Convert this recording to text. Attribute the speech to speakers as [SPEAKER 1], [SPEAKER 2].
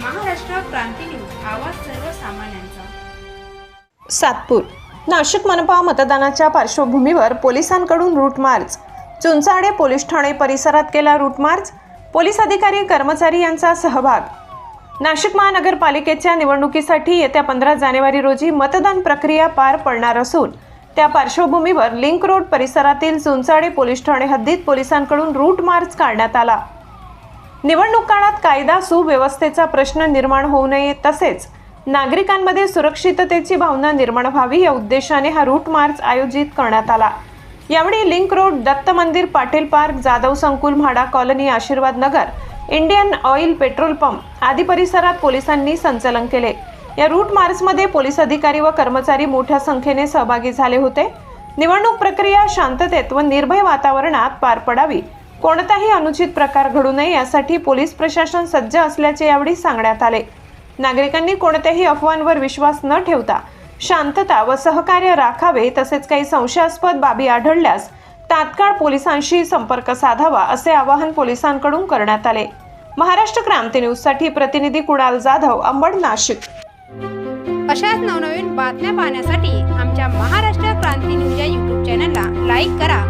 [SPEAKER 1] Maharashtra Kranti news आवाज सर्वसामान्यांचा.
[SPEAKER 2] सातपूर नाशिक मनपा मतदानाच्या पार्श्वभूमीवर पोलिसांकडून रूट मार्च चुंचाडे पोलीस ठाणे परिसरात केला रूट मार्च पोलीस अधिकारी कर्मचारी यांचा सहभाग. नाशिक महानगरपालिकेच्या निवडणुकीसाठी येत्या पंधरा जानेवारी रोजी मतदान प्रक्रिया पार पडणार असून त्या पार्श्वभूमीवर लिंक रोड परिसरातील चुंचाडे पोलीस ठाणे हद्दीत पोलिसांकडून रूट मार्च काढण्यात आला. निवडणूक काळात कायदा सुव्यवस्थेचा प्रश्न निर्माण होऊ नये तसेच नागरिकांमध्ये सुरक्षिततेची भावना निर्माण व्हावी या उद्देशाने हा रूट मार्च आयोजित करण्यात आला. यावेळी लिंक रोड दत्त मंदिर पाटील पार्क जाधव संकुल MHADA colony Ashirwad Nagar Indian oil petrol pump आदी परिसरात पोलिसांनी संचलन केले. या रूट मार्चमध्ये पोलीस अधिकारी व कर्मचारी मोठ्या संख्येने सहभागी झाले होते. निवडणूक प्रक्रिया शांततेत व निर्भय वातावरणात पार पडावी कोणताही अनुचित प्रकार घडू नये यासाठी पोलीस प्रशासन सज्ज असल्याचे यावेळी सांगण्यात आले. नागरिकांनी कोणत्याही अफवांवर विश्वास न ठेवता शांतता व सहकार्य राखावे तसेच काही संशयास्पद बाबी आढळल्यास तात्काळ पोलिसांशी संपर्क साधावा असे आवाहन पोलिसांकडून करण्यात आले. महाराष्ट्र क्रांती न्यूजसाठी प्रतिनिधी कुणाल जाधव अंबड नाशिक.
[SPEAKER 1] अशाच नवनवीन बातम्या पाहण्यासाठी आमच्या महाराष्ट्र क्रांती न्यूज या यूट्यूब चॅनलला लाईक करा.